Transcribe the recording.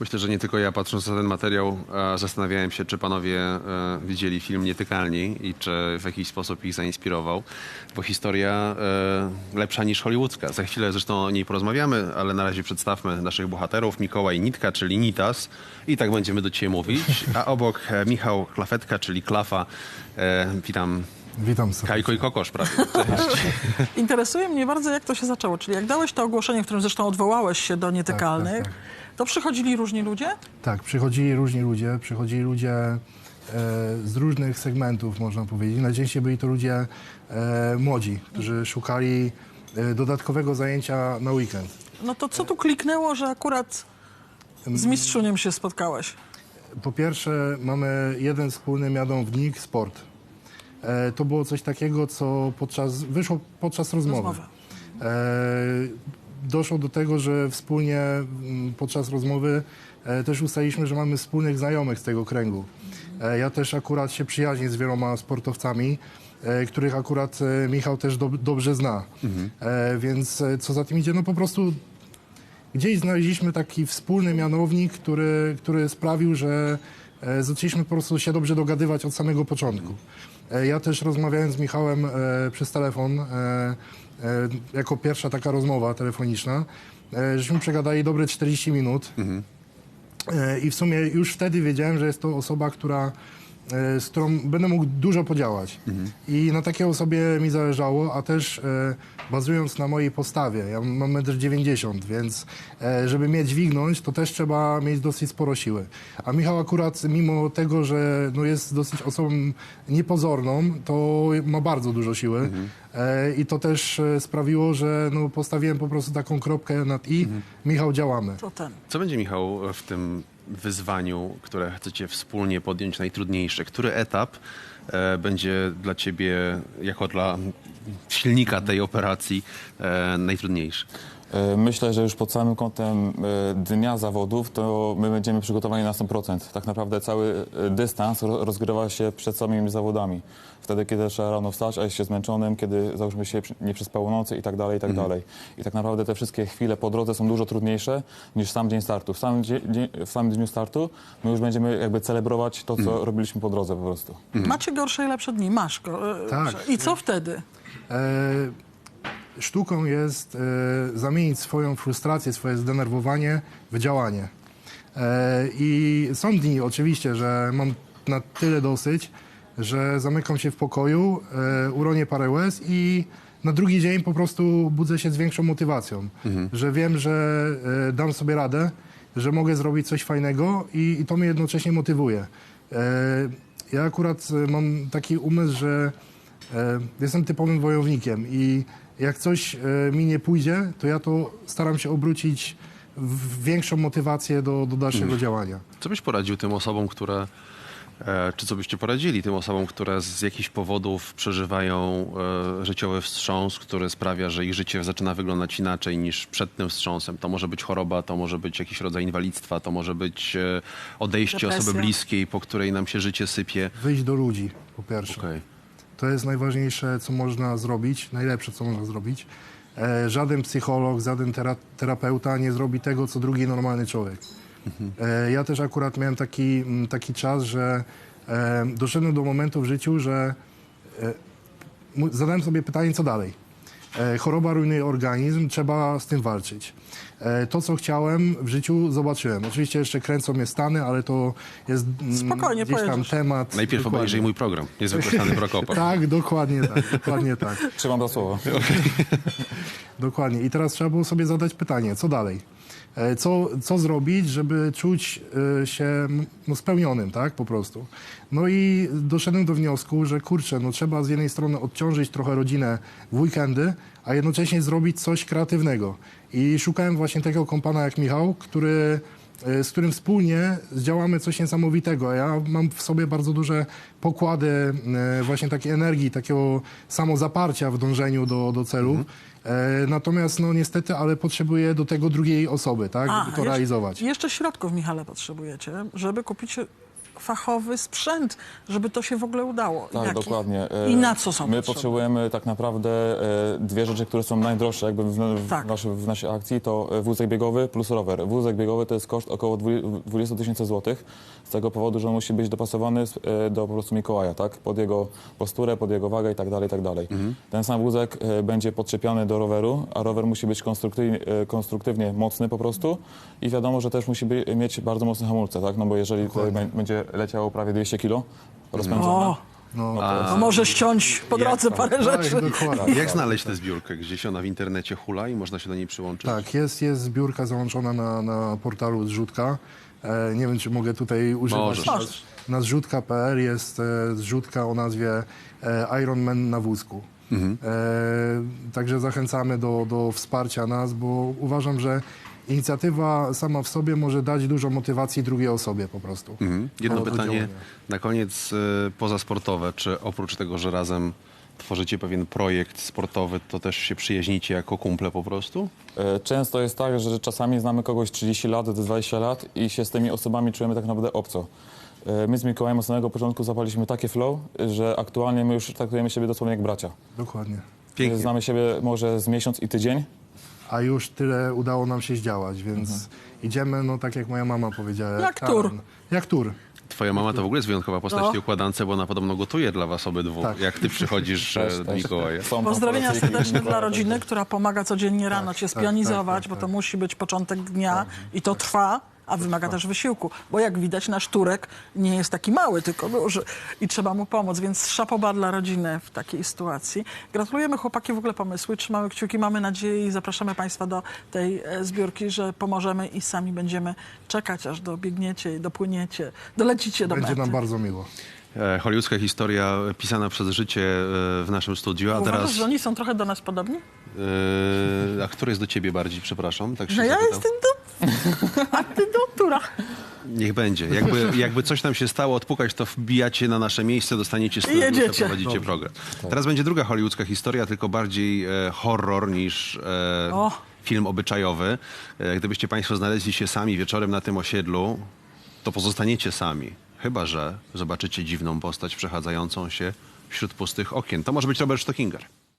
Myślę, że nie tylko ja patrząc na ten materiał e, zastanawiałem się, czy panowie e, widzieli film Nietykalni i czy w jakiś sposób ich zainspirował, bo historia e, lepsza niż hollywoodzka. Za chwilę zresztą o niej porozmawiamy, ale na razie przedstawmy naszych bohaterów. Mikołaj Nitka, czyli Nitas i tak będziemy do ciebie mówić, a obok Michał Klafetka, czyli Klafa. Witam Witam serdecznie. Kajko i Kokosz, prawie. Cześć. Interesuje mnie bardzo, jak to się zaczęło. Czyli jak dałeś to ogłoszenie, w którym zresztą odwołałeś się do nietykalnych, Tak, tak, to przychodzili różni ludzie? Tak, przychodzili różni ludzie, przychodzili ludzie e, z różnych segmentów, można powiedzieć. Najczęściej byli to ludzie e, młodzi, którzy szukali e, dodatkowego zajęcia na weekend. No to co tu kliknęło, że akurat z mistrzuniem się spotkałeś? Po pierwsze, mamy jeden wspólny mianownik sport. E, to było coś takiego, co podczas, wyszło podczas rozmowy. Rozmowy. E, doszło do tego, że wspólnie mm, podczas rozmowy e, też ustaliliśmy, że mamy wspólnych znajomych z tego kręgu. E, ja też akurat się przyjaźnię z wieloma sportowcami, e, których akurat Michał też do, dobrze zna. E, więc co za tym idzie, no po prostu gdzieś znaleźliśmy taki wspólny mianownik, który, który sprawił, że zaczęliśmy po prostu się dobrze dogadywać od samego początku. E, Ja też rozmawiałem z Michałem e, przez telefon, e, jako pierwsza taka rozmowa telefoniczna, żeśmy przegadali dobre 40 minut. E, I w sumie już wtedy wiedziałem, że jest to osoba, która, z którą będę mógł dużo podziałać. I na takiej osobie mi zależało, a też e, bazując na mojej postawie. Ja mam 1,90 m, więc e, żeby mnie dźwignąć, to też trzeba mieć dosyć sporo siły. A Michał akurat, mimo tego, że no, jest dosyć osobą niepozorną, to ma bardzo dużo siły. E, I to też e, sprawiło, że no, postawiłem po prostu taką kropkę nad i. Michał, działamy. To ten. Co będzie, Michał, w tym wyzwaniu, które chcecie wspólnie podjąć, najtrudniejsze? Który etap e, będzie dla ciebie, jako dla silnika tej operacji, e, najtrudniejszy? E, Myślę, że już pod samym kątem e, dnia zawodów to my będziemy przygotowani na 100%. Tak naprawdę cały e, dystans ro- rozgrywa się przed samymi zawodami. Wtedy, kiedy trzeba rano wstać, a jest się zmęczonym, kiedy załóżmy się nie przespało nocy i tak dalej, i tak dalej. I tak naprawdę te wszystkie chwile po drodze są dużo trudniejsze niż sam dzień startu. W samym, w samym dniu startu my już będziemy jakby celebrować to, co robiliśmy po drodze po prostu. Macie gorsze i lepsze dni, masz go. Tak. I co wtedy? E, sztuką jest e, zamienić swoją frustrację, swoje zdenerwowanie w działanie. E, I są dni oczywiście, że mam na tyle dosyć, że zamykam się w pokoju, e, uronię parę łez i na drugi dzień po prostu budzę się z większą motywacją, że wiem, że e, dam sobie radę, że mogę zrobić coś fajnego i, i to mnie jednocześnie motywuje. E, ja akurat e, mam taki umysł, że E, Jestem typowym wojownikiem i jak coś e, mi nie pójdzie, to ja to staram się obrócić w większą motywację do, do dalszego działania. Co byś poradził tym osobom, które, e, czy co byście poradzili tym osobom, które z jakichś powodów przeżywają e, życiowy wstrząs, który sprawia, że ich życie zaczyna wyglądać inaczej niż przed tym wstrząsem? To może być choroba, to może być jakiś rodzaj inwalidztwa, to może być odejście Depresja. osoby bliskiej, po której nam się życie sypie. Wyjść do ludzi, po pierwsze. Okej. To jest najważniejsze, co można zrobić, najlepsze, co można zrobić. E, żaden psycholog, żaden tera terapeuta nie zrobi tego, co drugi normalny człowiek. E, ja też akurat miałem taki, taki czas, że e, doszedłem do momentu w życiu, że e, zadałem sobie pytanie, co dalej. E, choroba rujnuje organizm, trzeba z tym walczyć. E, to, co chciałem w życiu, zobaczyłem. Oczywiście jeszcze kręcą mnie stany, ale to jest mm, Spokojnie gdzieś tam pojedziesz. temat. Najpierw Dokładnie. obejrzyj mój program. Niezwykle Stany Prokopa. Tak, dokładnie tak, dokładnie tak. Trzymam za słowo. Dokładnie. I teraz trzeba było sobie zadać pytanie, co dalej? E, Co, co zrobić, żeby czuć e, się no, spełnionym, tak, po prostu. No i doszedłem do wniosku, że kurczę, no trzeba z jednej strony odciążyć trochę rodzinę w weekendy, a jednocześnie zrobić coś kreatywnego. I szukałem właśnie takiego kompana jak Michał, który z którym wspólnie zdziałamy coś niesamowitego. Ja mam w sobie bardzo duże pokłady e, właśnie takiej energii, takiego samozaparcia w dążeniu do, do celu. E, Natomiast no niestety, ale potrzebuję do tego drugiej osoby, tak, żeby to jeszcze, realizować. Jeszcze środków, Michale, potrzebujecie, żeby kupić fachowy sprzęt, żeby to się w ogóle udało. Tak, Jaki? dokładnie. E, I na co są My potrzebne? potrzebujemy tak naprawdę e, dwie rzeczy, które są najdroższe jakby w, w, Tak. naszy, w naszej akcji, to e, wózek biegowy plus rower. Wózek biegowy to jest koszt około 20 tysięcy złotych, z tego powodu, że on musi być dopasowany do po prostu Mikołaja, tak? Pod jego posturę, pod jego wagę i tak dalej, i tak dalej. Ten sam wózek będzie podczepiany do roweru, a rower musi być konstruktywnie, konstruktywnie mocny po prostu i wiadomo, że też musi by, mieć bardzo mocne hamulce, tak? No bo jeżeli tutaj leciało prawie 200 kilo rozpędzone, No, to może ściąć po drodze parę rzeczy. tak, dokładnie. Jak znaleźć tę zbiórkę? Gdzieś ona w internecie hula i można się do niej przyłączyć? Tak, jest, jest zbiórka załączona na, na portalu Zrzutka. E, nie wiem, czy mogę tutaj używać. Możesz. Możesz. Na zrzutka.pl jest e, zrzutka o nazwie e, Iron Man na wózku. E, także zachęcamy do, do wsparcia nas, bo uważam, że inicjatywa sama w sobie może dać dużo motywacji drugiej osobie po prostu. Mhm. Jedno pytanie na koniec y, pozasportowe. Czy oprócz tego, że razem tworzycie pewien projekt sportowy, to też się przyjaźnicie jako kumple po prostu? E, Często jest tak, że czasami znamy kogoś 30 lat, 20 lat i się z tymi osobami czujemy tak naprawdę obco. E, My z Mikołajem od samego początku zapaliśmy takie flow, że aktualnie my już traktujemy siebie dosłownie jak bracia. Dokładnie. Pięknie. Znamy siebie może z miesiąc i tydzień. A już tyle udało nam się zdziałać, więc idziemy, no tak jak moja mama powiedziała. Jak taran. tur. Jak tur. Twoja mama to w ogóle jest wyjątkowa postać No. w tej układance, bo ona podobno gotuje dla was obydwu, Tak. jak ty przychodzisz e, do też Mikołaja. są Pozdrowienia serdeczne dla rodziny, która pomaga codziennie rano cię tak, spionizować, tak, bo tak, to tak. musi być początek dnia i to trwa, a wymaga też wysiłku. Bo jak widać, nasz Turek nie jest taki mały, tylko duży i trzeba mu pomóc, więc szapoba dla rodziny w takiej sytuacji. Gratulujemy chłopaki w ogóle pomysły, trzymamy kciuki, mamy nadzieję i zapraszamy Państwa do tej e, zbiórki, że pomożemy i sami będziemy czekać, aż dobiegniecie i dopłyniecie, dolecicie do Będzie mety. nam bardzo miło. E, Hollywoodzka historia pisana przez życie e, w naszym studiu, a Uważasz, teraz... że oni są trochę do nas podobni? E, a który jest do ciebie bardziej, przepraszam? Tak się No ja zapytam. jestem do... A ty do Tura. Niech będzie. Jakby, jakby coś nam się stało, odpukać, to wbijacie na nasze miejsce, dostaniecie scenariusze, jedziecie. prowadzicie program. Teraz będzie druga hollywoodzka historia, tylko bardziej e, horror niż e, O. film obyczajowy. E, gdybyście Państwo znaleźli się sami wieczorem na tym osiedlu, to pozostaniecie sami. Chyba, że zobaczycie dziwną postać przechadzającą się wśród pustych okien. To może być Robert Stockinger.